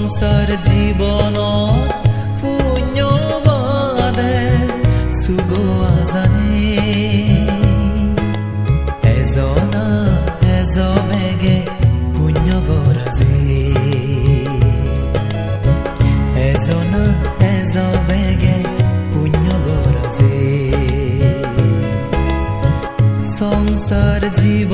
সংসার জীৱনত পুণ্যবাদে চুগো আজানে। এজনা এজমেগে পুণ্য গৰাজে এজনা এজমেগে পুণ্য গৰাজে সংসার জীৱ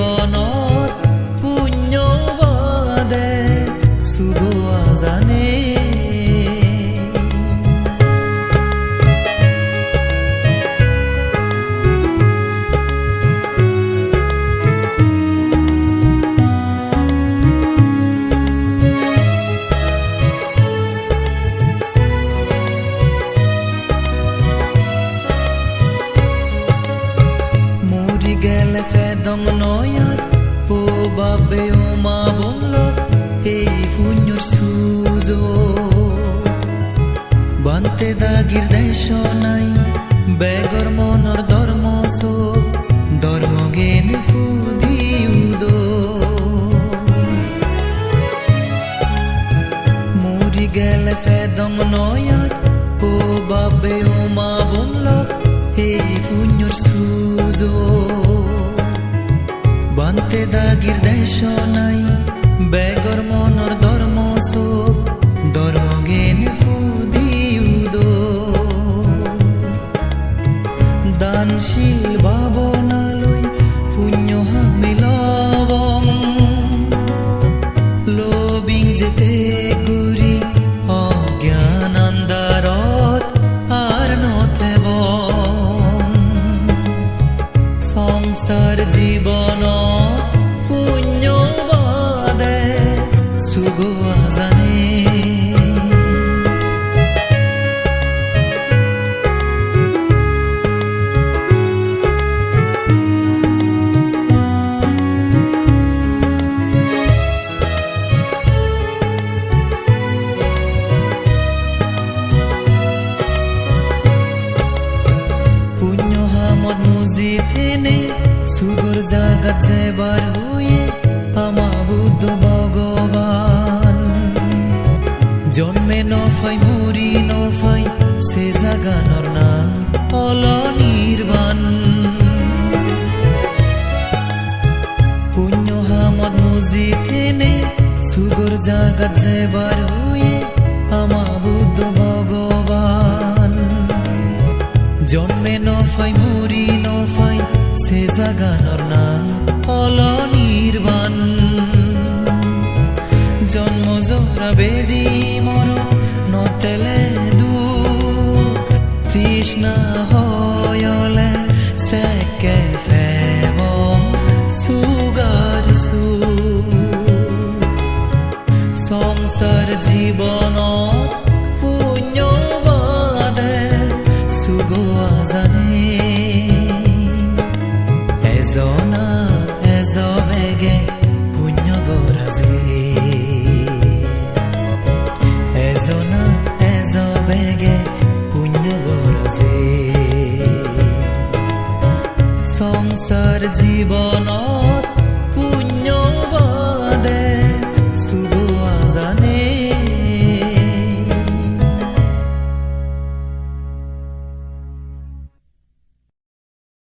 মরি গেলে ফেদং নয়াত ও বাবে ও মা বমল এই পুণ্যর সুজো। বান্তে দাগির দেশ নাই, বেগর মনর ধর্ম সো, ধর্ম জ্ঞান ফুদি উদো। মরি গেলে ফেদং নয়াত ও বাবে ও বান্তে দাগির দেশ নাই। বেগর মনর ধর্ম শোক ধর্ম ফুদি দানশীল ভাবনালৈ পুণ্য হামিলবং লবিং যেতে গুৰি অজ্ঞান আন্দাৰত আর নথেব সংসার জীবন সুগর জাগাত যেবার হয়ে আমা বুদ্ধ ভগবান। জন্মে নফাই, মুরি নফাই, সে জাগানোর নাম অল নির্বাণ। পুণ্য হামদ মুজি থেনে সুগর জাগাত যেবার হয়ে আমা বুদ্ধ ভগবান। জন্মে নফাই, মুরি নফাই জাগানোর নাম অনির্বাণ জন্ম জোড়া বেদি, মরণ নতেলে দু তৃষ্ণা হয়লে সেকে ফেবং সুগার সু সংসার জীবন Bye.